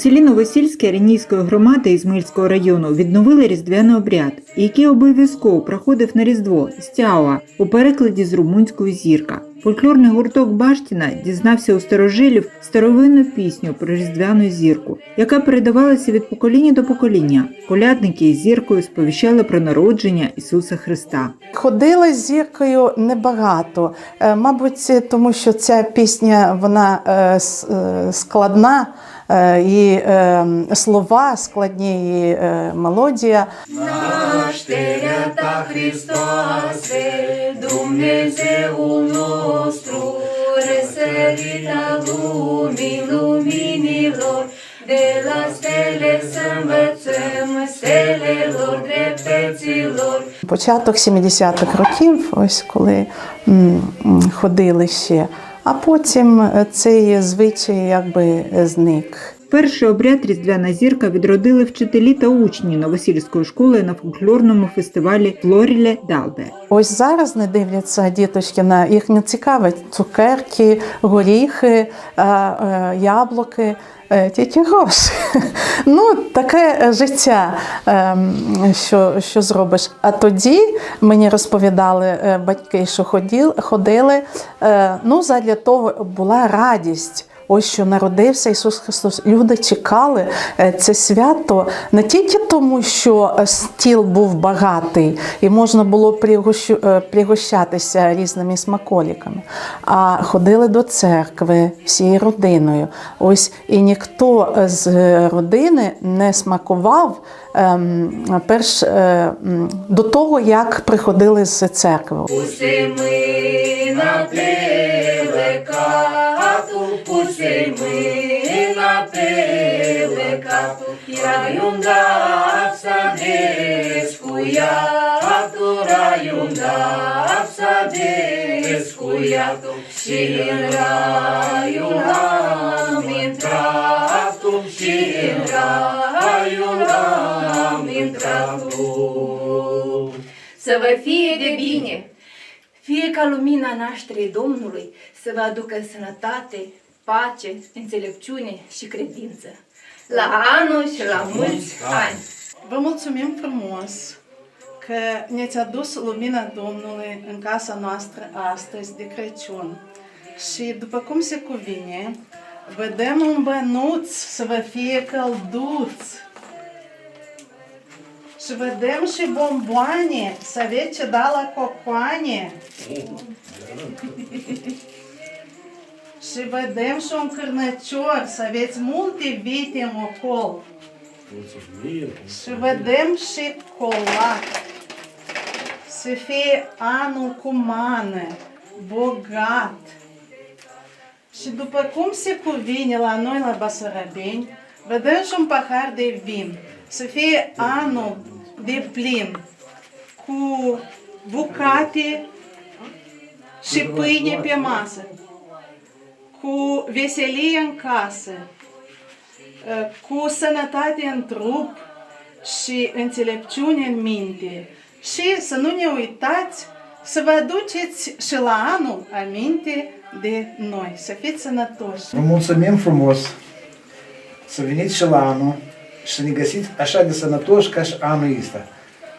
селі Новосільське Ренійської громади Ізмаїльського району відновили різдвяний обряд, який обов'язково проходив на Різдво Стяуа у перекладі з румунської зірка. Фольклорний гурток Баштіна дізнався у старожилів старовинну пісню про різдвяну зірку, яка передавалася від покоління до покоління. Колядники із зіркою сповіщали про народження Ісуса Христа. Ходила з зіркою небагато. Е, Мабуть, тому що ця пісня вона е, е, складна, і е, слова складні, і е, мелодія. Nașterea ta, Hristoase, Dumnezeul nostru, răsărita lumii luminilor, de la stele să învățăm stelelor dreptăților. Початок 70-х років, ось коли ходили ще, а потім е, цей звичай якби зник. Перший обряд Різдвяна зірка відродили вчителі та учні Новосільської школи на фольклорному фестивалі Флоріле Далбе. Ось зараз не дивляться діточки на їх не цікавить цукерки, горіхи, е, е, яблуки, е, тільки гроші. Ну, таке життя, е, що, що зробиш. А тоді мені розповідали батьки, що ходили. Ну, задля того була радість. Ось що народився Ісус Христос. Люди чекали е, це свято не тільки тому, що е, стіл був багатий і можна було е, пригощатися різними смаколиками, а ходили до церкви всією родиною. Ось і ніхто з родини не смакував ем, перш до того, як приходили з церкви. Puse mâna pe lecatul, puse mâna pe lecatul, Raiul să descuiatul, raiul să descuiatul, Și în raiul am intrat, și în raiul am intrat. Să vă fie de bine, fie ca lumina nașterii Domnului să vă aducă sănătate, pace, înțelepciune și credință. La anul și la mulți ani! Vă mulțumim frumos că ne-ați adus lumina Domnului în casa noastră astăzi de Crăciun. Și după cum se cuvine, vă dăm un bănuț să vă fie călduț. Cârnăcior să aveți multe vite în ocol. Și vedem și colat. Să fie anul cu mană, bogat. Și după cum se cuvine la noi la Basarabeni, vedem și un pahar de vin. Să fie anul de plin, cu bucate și pâine pe masă, cu veselie în casă, cu sănătate în trup și înțelepciune în minte. Și să nu ne uitați să vă aduceți și la anul aminte de noi. Să fiți sănătoși! Vă mulțumim frumos să veniți și la anul și să ne găsiți așa de sănătoși ca și anul ăsta.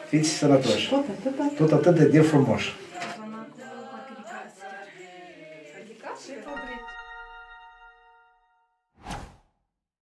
Fiți sănătoși. Tot atâta. Tot atât de frumoși.